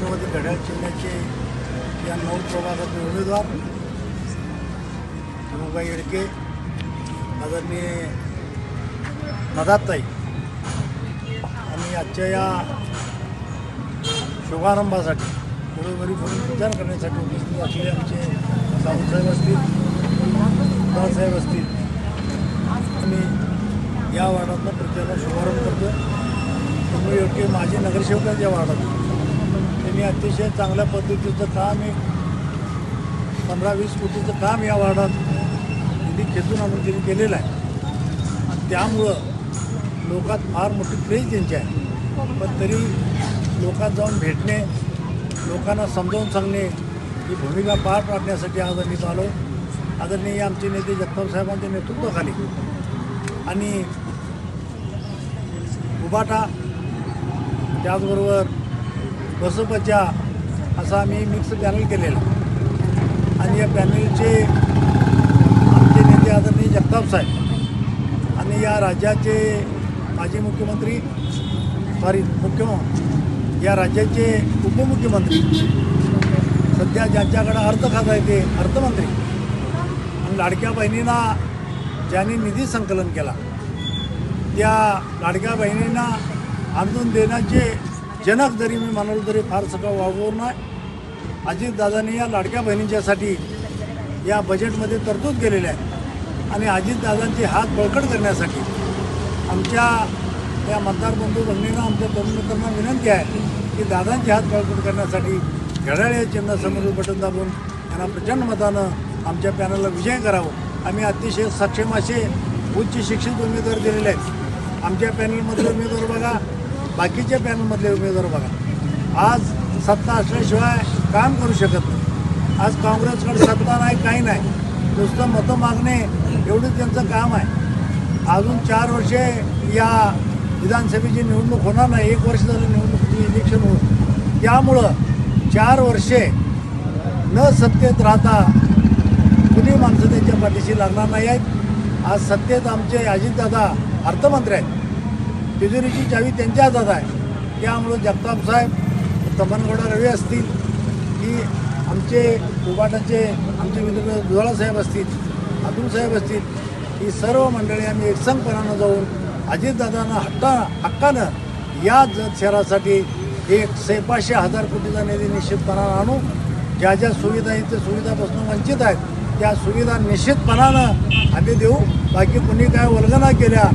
राष्ट्रवादी घड्याळ चिन्हाचे या नऊ प्रभागाचे उमेदवार मुंबाई येडके आदरणीय दादाताई. आणि आजच्या या शुभारंभासाठी घरोघरी करून विचार करण्यासाठी उपस्थित असलेले आमचे साहूसाहेब असतील दादासाहेब असतील. आणि या वार्डातला प्रत्येकाला शुभारंभ करतो मुंबई येडके माजी नगरसेवकांच्या वार्डात त्यांनी अतिशय चांगल्या पद्धतीचं काम आहे. पंधरा वीस कोटीचं काम या वार्डात निधी खेचून आणून त्यांनी केलेलं आहे. आणि त्यामुळं लोकात फार मोठी क्रेज त्यांची आहे. पण तरी लोकात जाऊन भेटणे लोकांना समजावून सांगणे ही भूमिका पार पाडण्यासाठी आज आम्ही आलो आदरणीय आमचे नेते जगताप साहेबांच्या नेतृत्वाखाली आणि उबाटा त्याचबरोबर बसपच्या असा आम्ही मिक्स पॅनल केलेला. आणि या पॅनलचे आमचे नेते आदरणीय जगताप साहेब आणि या राज्याचे माजी मुख्यमंत्री सॉरी मुख्यमंत्री या राज्याचे उपमुख्यमंत्री सध्या ज्यांच्याकडं अर्थ खातं आहे ते अर्थमंत्री. आणि लाडक्या बहिणींना ज्यांनी निधी संकलन केला त्या लाडक्या बहिणींना आणून देण्याचे जनक जरी मी म्हणालो तरी फार सगळं वावरून नाही. अजितदादांनी या लाडक्या बहिणींच्यासाठी या बजेटमध्ये तरतूद केलेली आहे. आणि अजितदादांची हात बळकट करण्यासाठी आमच्या या मतदार बंधू बहिणींना आमच्या तरुण मित्रांना विनंती आहे की दादांचे हात बळकट करण्यासाठी घड्याळे चिन्ह समोर बटन दाबून यांना प्रचंड मतानं आमच्या पॅनलला विजय करावं. आम्ही अतिशय सक्षम असे उच्च शिक्षित उमेदवार दिलेले आहेत. आमच्या पॅनलमधले उमेदवार बघा बाकीच्या पॅनलमधले उमेदवार बघा. आज सत्ता असल्याशिवाय काम करू शकत नाही. आज काँग्रेसकडे सत्ता नाही काही नाही. नुसतं मतं मागणे एवढंच त्यांचं काम आहे. अजून चार वर्षे या विधानसभेची निवडणूक होणार नाही. एक वर्ष झालं निवडणुकीची इलेक्शन होऊन. त्यामुळं चार वर्षे न सत्तेत राहता कुणी माणसं त्यांच्या पाठीशी लागणार नाही आहेत. आज सत्तेत आमचे अजितदादा अर्थमंत्री आहेत. तिजोरीची चावी त्यांच्या हातात आहे. त्यामुळं जगताप साहेब तमनगौडा रवी असतील की आमचे उबाटाचे आमचे मित्र दुधाळा साहेब असतील अतुल साहेब असतील ही सर्व मंडळी आम्ही एकसंगपणानं जाऊन अजितदादांना हट्टा हक्कानं या जत शहरासाठी एक सेपाशे हजार कोटीचा निधी निश्चितपणानं आणू. ज्या ज्या सुविधा आहेत त्या सुविधापासून वंचित आहेत त्या सुविधा निश्चितपणानं आम्ही देऊ. बाकी कुणी काय वल्गना केल्या